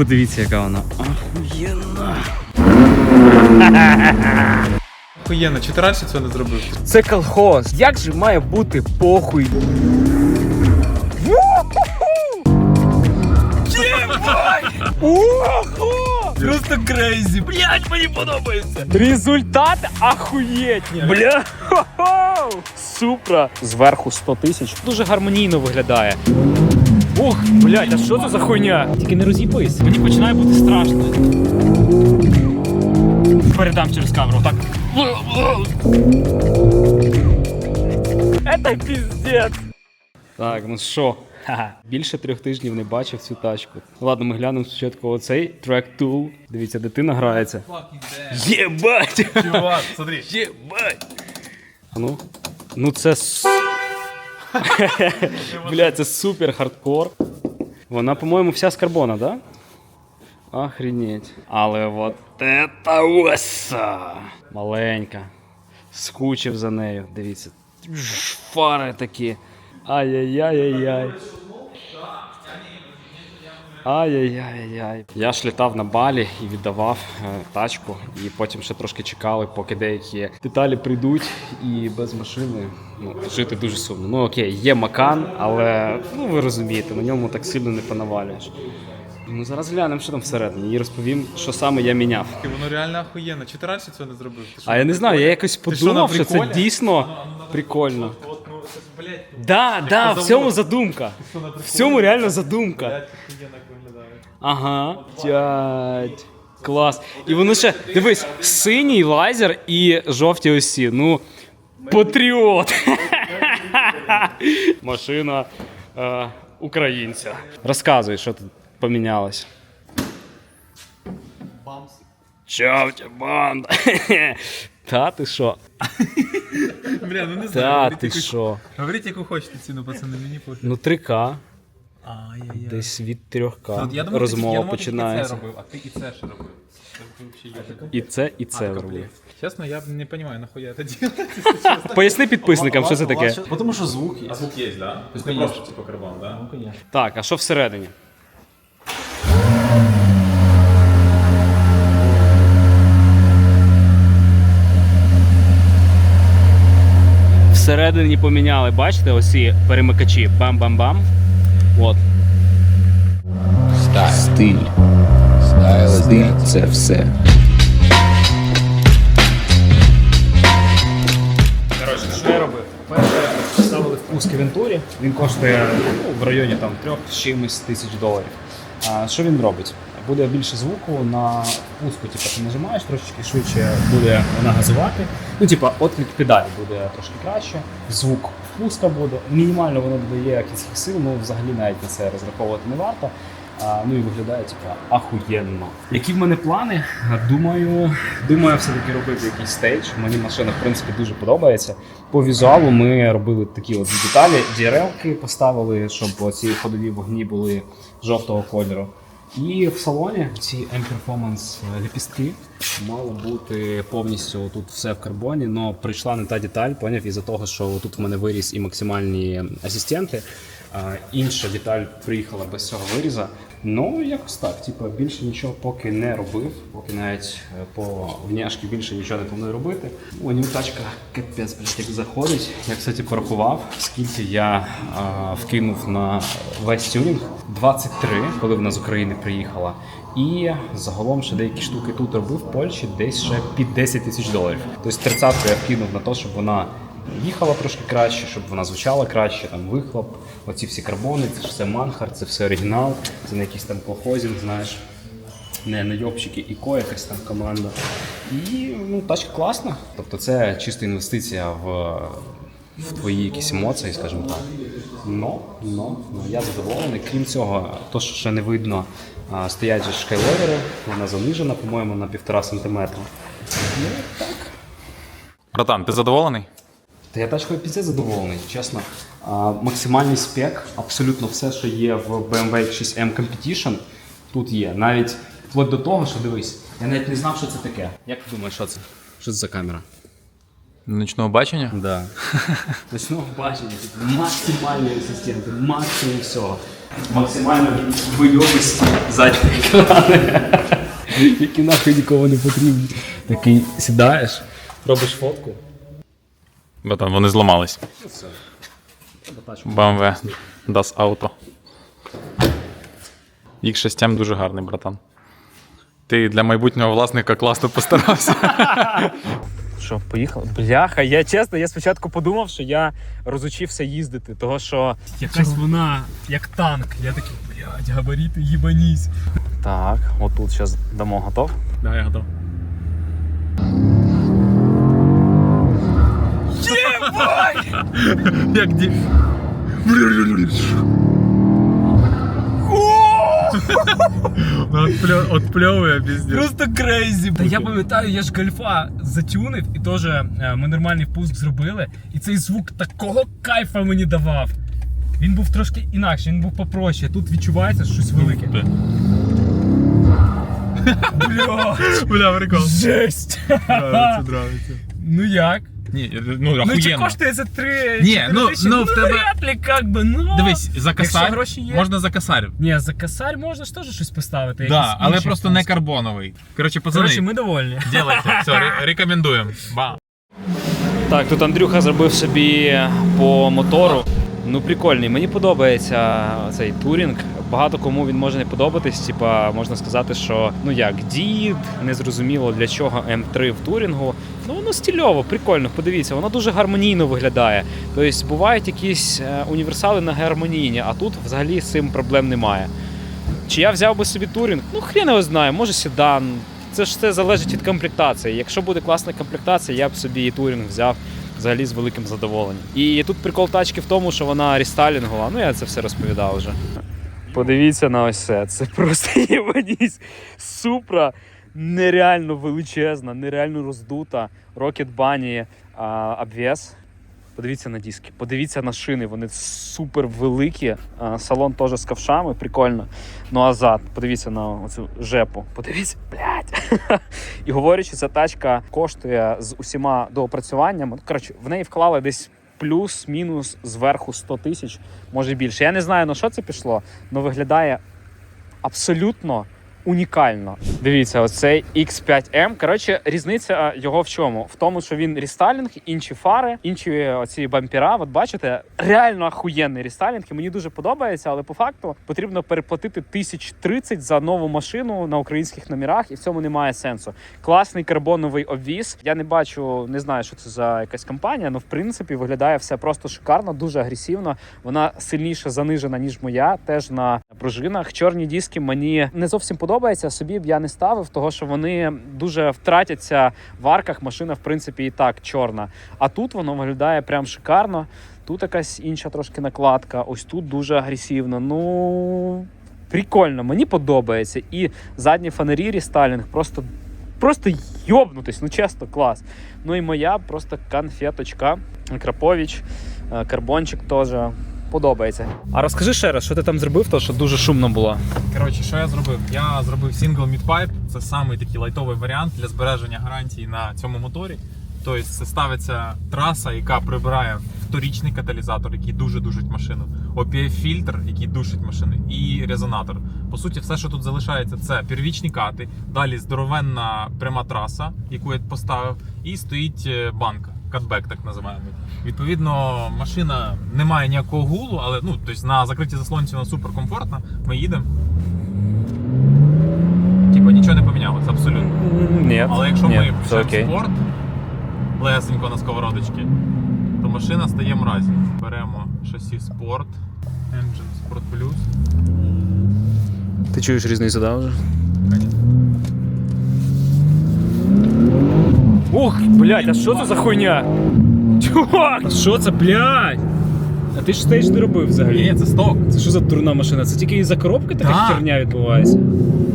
Подивіться, яка вона. Ахуєнна. Охуєнно, чи ти раніше цього не зробив? Це колхоз. Як же має бути похуй? Ого! Просто крейзі. Блять, мені подобається. Результат ахуєтні. Бля. Хо-хо! Супра. Зверху 100 тисяч. Дуже гармонійно виглядає. Ох, блядь, а що це за хуйня? Тільки не роз'їбись. Мені починає бути страшно. Передам через камеру. Так. Это пиздец. Так, ну що? Ха-ха. Більше трьох тижнів не бачив цю тачку. Ладно, ми глянемо спочатку оцей трек Tool. Дивіться, дитина грається. Єбать! Чувак, смотри. Єбать! А ну. Ну це. с- Бля, це супер хардкор. Вона, по-моєму, вся з карбона, да? Охренеть. Але от это оса! Маленька. Скучив за нею. Дивіться. Фари такі. Ай-яй-яй-яй-яй. Ай-яй-яй-яй. Я ж літав на балі і віддавав е, тачку, і потім ще трошки чекали, поки деякі деталі прийдуть, і без машини ну, жити дуже сумно. Ну окей, є макан, але ну ви розумієте, на ньому так сильно не понавалюєш. Ну зараз глянемо, що там всередині, і розповім, що саме я міняв. Воно реально охуєнно. Чи ти раніше цього не зробив? Ти що, А я не знаю, я якось Ти що, подумав, що це дійсно прикольно. От, ну, блядь, Да, да, в цьому задумка. В цьому реально задумка. Блядь. Ага. Дядь. Клас. І воно ще, дивись, синій лазер і жовті осі. Ну, патріот. Машина е, українця. Розказуй, що тут помінялось. Бамс. Чавтя банда. Та ти що? Бля, ну не знаю. Та ти що? Говоріть, яку хочете ціну, пацани, мені пофіг. Ну 3К, Ай-яй-яй. десь від 3К. От я думав, ти- я Розмова думав, ти тільки це робив, а ти і це ще робив. Є. І це, і це А, робив. Чесно, я не розумію, нахуя це делать. Поясни підписникам, що це таке. Потому что звук А звук є, да? Тобто не просто типу карбон, да? Ну. Так, а що всередині? Всередині поміняли, бачите, оці перемикачі. Бам-бам-бам. От. Стиль. Стиль це все. Коротше, що я робив? Перше ставили впуск Вентурі. Він коштує ну, в районі там трьох з чимось тисяч доларів. А що він робить? Буде більше звуку на пуску, типу, ти нажимаєш трошечки швидше буде вона газувати. Ну, типа, отклик педалі буде трошки краще, звук впуска буде, мінімально воно додає кінських сил, ну взагалі навіть на це розраховувати не варто. А, ну і виглядає типа ахуєнно. Які в мене плани? Думаю, думаю, все-таки робити якийсь стейдж. Мені машина в принципі дуже подобається. По візуалу ми робили такі от деталі, DRL-ки поставили, щоб ці ходові вогні були жовтого кольору. І в салоні ці M-Performance ліпістки мало бути повністю тут все в карбоні, але прийшла не та деталь, поняв, із-за того, що тут в мене виріс і максимальні асистенти. Інша деталь приїхала без цього виріза. Ну, якось так. Типу, більше нічого поки не робив, поки навіть е, по вняшки більше нічого не планую робити. У нього тачка капець, блядь, як заходить. Я, кстати, порахував, скільки я а, вкинув на весь тюнінг. 23, коли вона з України приїхала. І загалом ще деякі штуки тут робив в Польщі десь ще під 10 тисяч доларів. Тобто 30 я вкинув на те, щоб вона їхала трошки краще, щоб вона звучала краще, там вихлоп, оці всі карбони, це ж все манхар, це все оригінал, це не якийсь там колхозінг, знаєш. Не найобщики, іко якась там команда. І ну, тачка класна. Тобто це чиста інвестиція в, в твої якісь емоції, скажімо так. Но, но, но я задоволений. Крім цього, то, що ще не видно, стоять же шкайловери, вона занижена, по-моєму, на півтора сантиметра. Ну, так. Братан, ти задоволений? Та я тачкою піце задоволений, чесно. А, максимальний спек, абсолютно все, що є в BMW X6M Competition, тут є. Навіть вплоть до того, що дивись, я навіть не знав, що це таке. Як ти думаєш, що це? Що це за камера? Ночного бачення? Да. Ночного бачення, максимальні асистенти, максимум всього. Максимально вийобисті задні екрани, які нахуй нікому не потрібні. Такий сідаєш, робиш фотку. Братан, вони зламались. BMW Das Auto. X6M дуже гарний, братан. Ти для майбутнього власника класно постарався. Що, поїхали? Бляха, я чесно, я спочатку подумав, що я розучився їздити, того що якась вона як танк. Я такий, блядь, габаріти, їбанісь. Так, отут зараз дамо готов. Да, я готов. Як ді... Отпльовує піздець. Просто крейзі. Та я пам'ятаю, я ж гольфа затюнив і теж е, ми нормальний впуск зробили. І цей звук такого кайфа мені давав. Він був трошки інакше, він був попроще. Тут відчувається щось велике. Бля, Бля, прикол. жесть. Нравиться, нравиться. Ну як? Ні, ну Ну чи охуєнно. коштує це три Ні, ну- тисячі? ну, в тебе- вряд ли, как би, ну. Дивись, за Якщо косарь гроші є. можна за косарь. Ні, за косарь можна ж теж щось поставити. Да, але просто не карбоновий. Коротше, пацани, Коротше, ми довольні. делайте. Все, ре- рекомендуємо. Ба. Так, тут Андрюха зробив собі по мотору. Ну, прикольний. Мені подобається цей турінг. Багато кому він може не подобатись. Типа, можна сказати, що ну як дід, незрозуміло для чого М3 в турінгу. Ну воно стильово, прикольно. Подивіться, воно дуже гармонійно виглядає. Тобто бувають якісь е, універсали на гармонійні, а тут взагалі з цим проблем немає. Чи я взяв би собі турінг? Ну, хрен його знає, може седан. Це ж все залежить від комплектації. Якщо буде класна комплектація, я б собі і турінг взяв взагалі з великим задоволенням. І тут прикол тачки в тому, що вона рестайлінгова. Ну я це все розповідав вже. Подивіться на ось це. Це просто єванісь. Супра нереально величезна, нереально роздута. Rocket Bunny а, обвес. Подивіться на диски, подивіться на шини, вони супер великі. Салон теж з ковшами, прикольно. Ну а зад, подивіться на оцю жепу. Подивіться, блядь. І говорячи, ця тачка коштує з усіма доопрацюваннями. Коротше, в неї вклали десь плюс-мінус зверху 100 тисяч, може більше. Я не знаю на що це пішло, але виглядає абсолютно унікально. Дивіться, оцей X5M. Коротше, різниця його в чому? В тому, що він рестайлінг, інші фари, інші оці бампера. От бачите, реально ахуєнний рестайлінг. І мені дуже подобається, але по факту потрібно переплатити 1030 за нову машину на українських номерах, і в цьому немає сенсу. Класний карбоновий обвіз. Я не бачу, не знаю, що це за якась компанія, але в принципі виглядає все просто шикарно, дуже агресивно. Вона сильніше занижена, ніж моя, теж на пружинах. Чорні диски мені не зовсім подобається. Собі б я не ставив, того що вони дуже втратяться в арках. Машина, в принципі, і так чорна. А тут воно виглядає прям шикарно. Тут якась інша трошки накладка. Ось тут дуже агресивно. Ну прикольно, мені подобається. І задні фонарі рестайлінг просто. Просто йобнутись, ну чесно, клас. Ну і моя просто конфеточка. Крапович, е, карбончик теж подобається. А розкажи ще раз, що ти там зробив, то що дуже шумно було. Коротше, що я зробив? Я зробив сингл мідпайп. Це самий такий лайтовий варіант для збереження гарантії на цьому моторі. Тобто це ставиться траса, яка прибирає вторічний каталізатор, який дуже душить машину, OPF-фільтр, який душить машину, і резонатор. По суті, все, що тут залишається, це первічні кати, далі здоровенна пряма траса, яку я поставив, і стоїть е, банка. Катбек, так називаємо. Відповідно, машина не має ніякого гулу, але ну, тобто на закритій заслонці вона супер комфортна. Ми їдемо. Типа нічого не помінялося, абсолютно. Ні, Але якщо ні, ми це пишемо спорт лесенько на сковородочці, то машина стає мразі. Беремо шасі спорт, Engine Sport Plus. Ти чуєш різницю, да, вже? Ух, блядь, а що це за хуйня? Чувак! Що це, блядь? А ти ж стейдж не робив взагалі. Ні, це сток. Це що за дурна машина? Це тільки із-за коробки така Так. херня відбувається.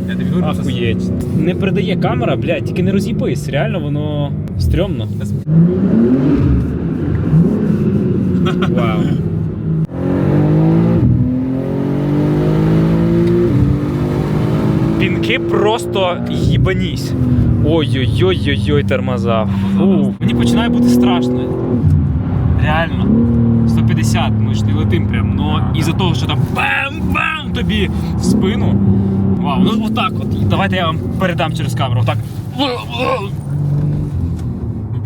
Я тобі говорю, це Ахуєть. Не передає камера, блядь, тільки не роз'їбись. Реально воно стрьомно. Вау. Пінки просто їбанісь. Ой-ой-ой-ой-ой, тормоза. Фу. Мені починає бути страшно. Реально. 150, ми ж не летим прям, но із-за того, що там бам-бам тобі в спину. Вау, ну отак от. Давайте я вам передам через камеру. Отак. Ну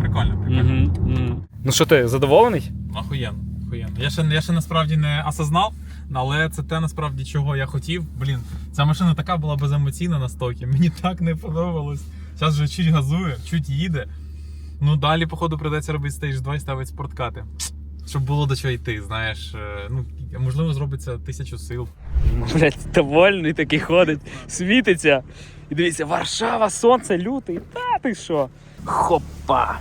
прикольно, прикольно. Ну що ти, задоволений? Охуєнно, охуєнно. Я ще, я ще насправді не осознав, але це те насправді, чого я хотів. Блін, ця машина така була беземоційна на стокі. Мені так не подобалось. Зараз вже чуть газує, чуть їде. Ну далі, походу, придеться робити стейдж 2 і ставити спорткати. Щоб було до чого йти, знаєш. е, Ну, можливо, зробиться тисячу сил. Блять, довольний такий ходить, світиться. І дивіться, Варшава, сонце, лютий. Та ти що? Хопа.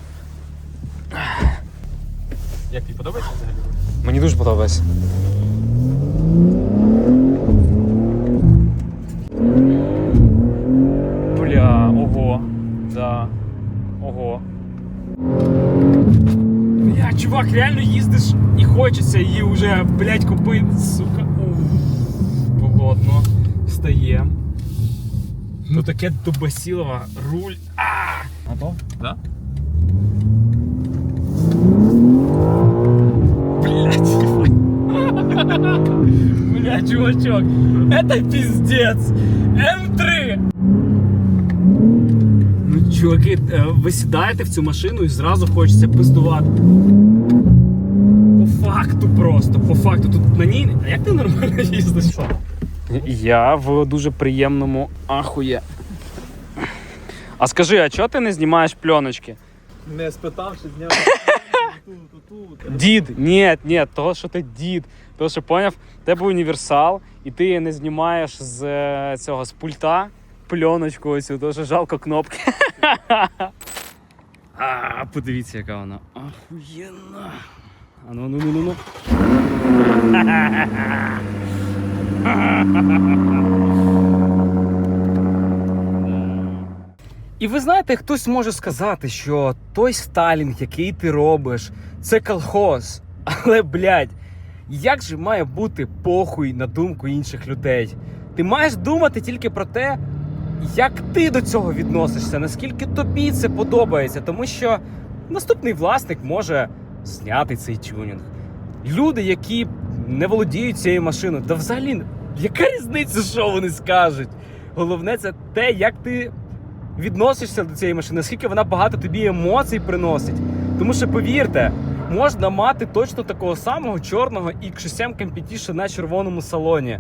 Як тобі подобається взагалі? Мені дуже подобається. чувак, реально їздиш і хочеться її вже, блядь, купити, сука. Уф, Полотно. Встаєм. Ну таке дубасілова, руль. А! Готов? Да? Блять, Бля, чувачок, это пиздец. М3. Чуваки, е, ви сідаєте в цю машину і зразу хочеться пиздувати. По факту просто, по факту. Тут на ній. А як ти нормально їздиш? Я в дуже приємному ахує. А скажи, а чого ти не знімаєш пленочки? Не спитавши, зняв. Дід, ні, ні, того, що ти дід. Того, що поняв, тебе універсал, і ти не знімаєш з е, цього з пульта пленочку оцю, тому що жалко кнопки. А, подивіться, яка вона. Охуєнна. А ну, ну, ну, ну, ну. І ви знаєте, хтось може сказати, що той стайлінг, який ти робиш, це колхоз. Але, блядь, як же має бути похуй на думку інших людей? Ти маєш думати тільки про те, як ти до цього відносишся, наскільки тобі це подобається, тому що наступний власник може зняти цей тюнінг. Люди, які не володіють цією машиною, да взагалі, яка різниця, що вони скажуть? Головне, це те, як ти відносишся до цієї машини, наскільки вона багато тобі емоцій приносить. Тому що повірте, можна мати точно такого самого чорного X6M Competition на червоному салоні.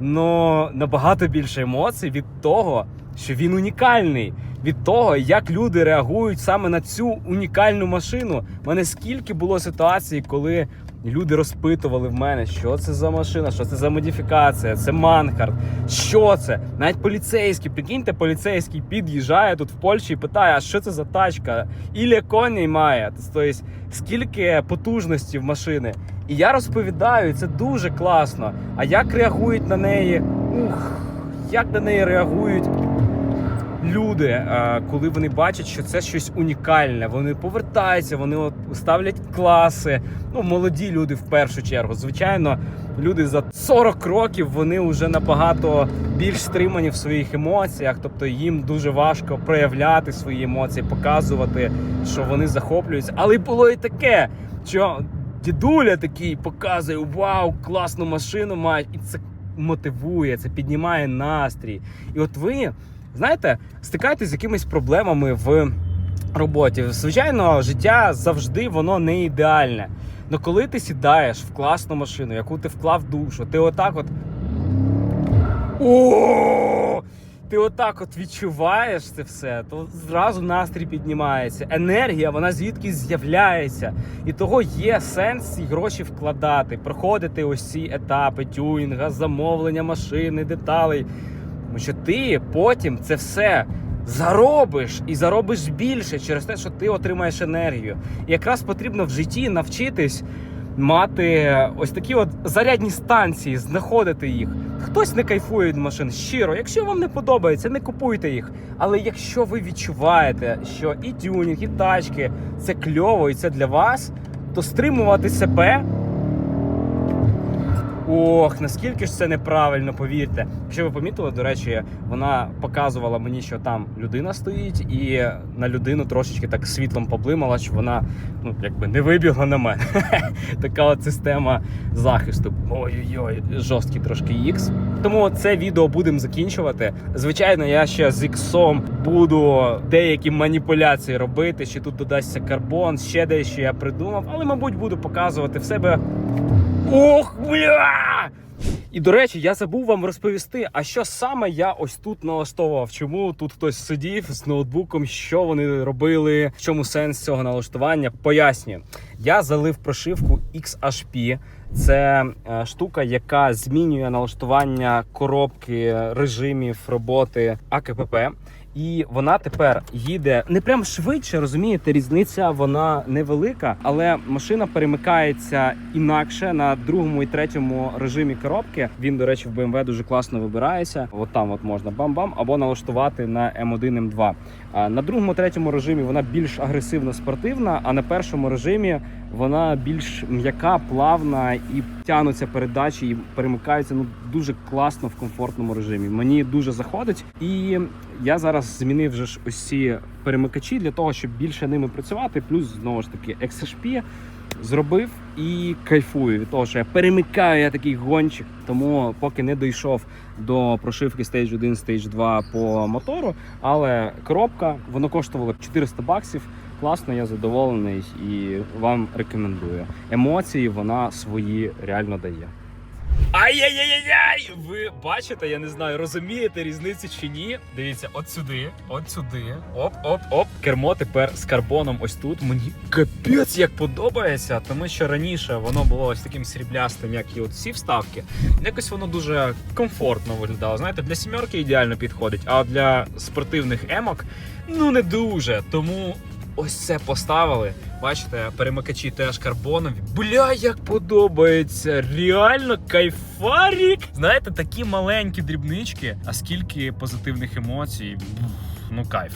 Но набагато більше емоцій від того, що він унікальний, від того, як люди реагують саме на цю унікальну машину. У мене скільки було ситуацій, коли люди розпитували в мене, що це за машина, що це за модифікація, це Манхард, що це? Навіть поліцейський, прикиньте, поліцейський під'їжджає тут в Польщі і питає, а що це за тачка? Ілля коней має. Тобто, скільки потужності в машини. І я розповідаю, це дуже класно. А як реагують на неї? Ух, як на неї реагують люди, е, коли вони бачать, що це щось унікальне. Вони повертаються, вони ставлять класи. Ну, молоді люди в першу чергу. Звичайно, люди за 40 років вони вже набагато більш стримані в своїх емоціях, тобто їм дуже важко проявляти свої емоції, показувати, що вони захоплюються. Але було і таке, що дідуля такий показує: вау, класну машину мають, і це мотивує, це піднімає настрій. І от ви, знаєте, стикаєтесь з якимись проблемами в роботі. Звичайно, життя завжди воно не ідеальне. Але коли ти сідаєш в класну машину, яку ти вклав душу, ти отак от. О! Ти отак от відчуваєш це все, то зразу настрій піднімається. Енергія, вона звідки з'являється. І того є сенс ці гроші вкладати, проходити ось ці етапи тюнінга, замовлення машини, деталей. Тому що ти потім це все заробиш і заробиш більше через те, що ти отримаєш енергію. І якраз потрібно в житті навчитись мати ось такі от зарядні станції, знаходити їх. Хтось не кайфує від машин щиро. Якщо вам не подобається, не купуйте їх. Але якщо ви відчуваєте, що і тюнінг, і тачки це кльово і це для вас, то стримувати себе Ох, наскільки ж це неправильно, повірте. Якщо ви помітили, до речі, вона показувала мені, що там людина стоїть, і на людину трошечки так світлом поблимала, що вона ну якби не вибігла на мене. така от система захисту. Ой-ой-ой, жорсткий трошки X. Тому це відео будемо закінчувати. Звичайно, я ще з X буду деякі маніпуляції робити. Ще тут додасться карбон, ще дещо я придумав, але, мабуть, буду показувати в себе. Ох, бля! І до речі, я забув вам розповісти, а що саме я ось тут налаштовував. Чому тут хтось сидів з ноутбуком, що вони робили, в чому сенс цього налаштування? Пояснюю. Я залив прошивку XHP. Це е, штука, яка змінює налаштування коробки режимів роботи АКПП. І вона тепер їде не прям швидше, розумієте, різниця вона невелика, але машина перемикається інакше на другому і третьому режимі коробки. Він, до речі, в BMW дуже класно вибирається. От там от можна бам-бам, або налаштувати на М1, М2. А на другому, третьому режимі вона більш агресивно спортивна, а на першому режимі вона більш м'яка, плавна і тянуться передачі і перемикаються ну дуже класно в комфортному режимі. Мені дуже заходить, і я зараз змінив вже ж ці перемикачі для того, щоб більше ними працювати. Плюс знову ж таки XHP зробив і кайфую від того, що я перемикаю я такий гонщик. Тому поки не дійшов до прошивки Stage 1, Stage 2 по мотору, але коробка воно коштувало 400 баксів. Класно, я задоволений і вам рекомендую. Емоції вона свої реально дає. Ай-яй-яй-яй! Ви бачите, я не знаю, розумієте різницю чи ні? Дивіться, от сюди, от сюди. Оп, оп, оп. Кермо тепер з карбоном ось тут. Мені капець як подобається, тому що раніше воно було ось таким сріблястим, як і от всі вставки. Якось воно дуже комфортно виглядало. Знаєте, для сімерки ідеально підходить, а для спортивних емок ну не дуже. Тому ось це поставили. Бачите, перемикачі теж карбонові. Бля, як подобається! Реально кайфарік! Знаєте, такі маленькі дрібнички, а скільки позитивних емоцій. Ну кайф.